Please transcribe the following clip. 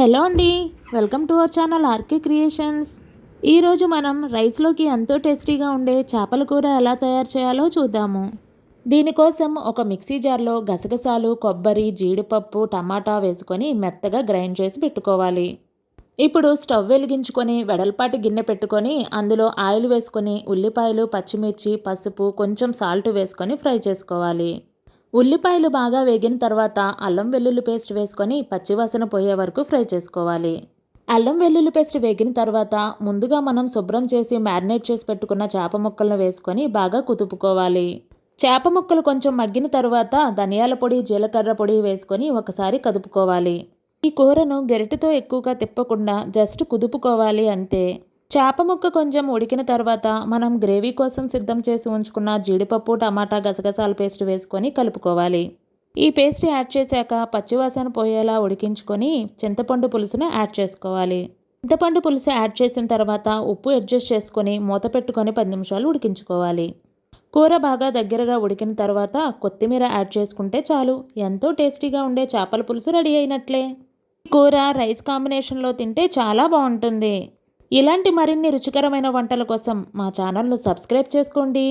Hello అండి welcome to our channel RK creations. ఈరోజు మనం రైస్లోకి ఎంతో టేస్టీగా ఉండే చేపల కూర ఎలా తయారు చేయాలో చూద్దాము. దీనికోసం ఒక మిక్సీ జార్లో గసగసాలు కొబ్బరి జీడిపప్పు టమాటా వేసుకొని మెత్తగా గ్రైండ్ చేసి పెట్టుకోవాలి. ఇప్పుడు స్టవ్ వెలిగించుకొని వెడల్పాటి గిన్నె పెట్టుకొని అందులో ఆయిల్ వేసుకొని ఉల్లిపాయలు పచ్చిమిర్చి పసుపు కొంచెం సాల్ట్ వేసుకొని ఫ్రై చేసుకోవాలి. ఉల్లిపాయలు బాగా వేగిన తర్వాత అల్లం వెల్లుల్లి పేస్ట్ వేసుకొని పచ్చివాసన పోయే వరకు ఫ్రై చేసుకోవాలి. అల్లం వెల్లుల్లి పేస్ట్ వేగిన తర్వాత ముందుగా మనం శుభ్రం చేసి మ్యారినేట్ చేసి పెట్టుకున్న చేప ముక్కలను వేసుకొని బాగా కుదుపుకోవాలి. చేప ముక్కలు కొంచెం మగ్గిన తర్వాత ధనియాల పొడి జీలకర్ర పొడి వేసుకొని ఒకసారి కదుపుకోవాలి. ఈ కూరను గరిటెతో ఎక్కువగా తిప్పకుండా జస్ట్ కుదుపుకోవాలి అంతే. చేప ముక్క కొంచెం ఉడికిన తర్వాత మనం గ్రేవీ కోసం సిద్ధం చేసి ఉంచుకున్న జీడిపప్పు టమాటా గసగసాల పేస్ట్ వేసుకొని కలుపుకోవాలి. ఈ పేస్ట్ యాడ్ చేశాక పచ్చివాసన పోయేలా ఉడికించుకొని చింతపండు పులుసును యాడ్ చేసుకోవాలి. చింతపండు పులుసు యాడ్ చేసిన తర్వాత ఉప్పు అడ్జస్ట్ చేసుకొని మూత పెట్టుకొని పది నిమిషాలు ఉడికించుకోవాలి. కూర బాగా దగ్గరగా ఉడికిన తర్వాత కొత్తిమీర యాడ్ చేసుకుంటే చాలు. ఎంతో టేస్టీగా ఉండే చేపల పులుసు రెడీ అయినట్లే. కూర రైస్ కాంబినేషన్లో తింటే చాలా బాగుంటుంది. ఇలాంటి మరిన్ని రుచికరమైన వంటల కోసం మా ఛానల్ను సబ్స్క్రైబ్ చేసుకోండి.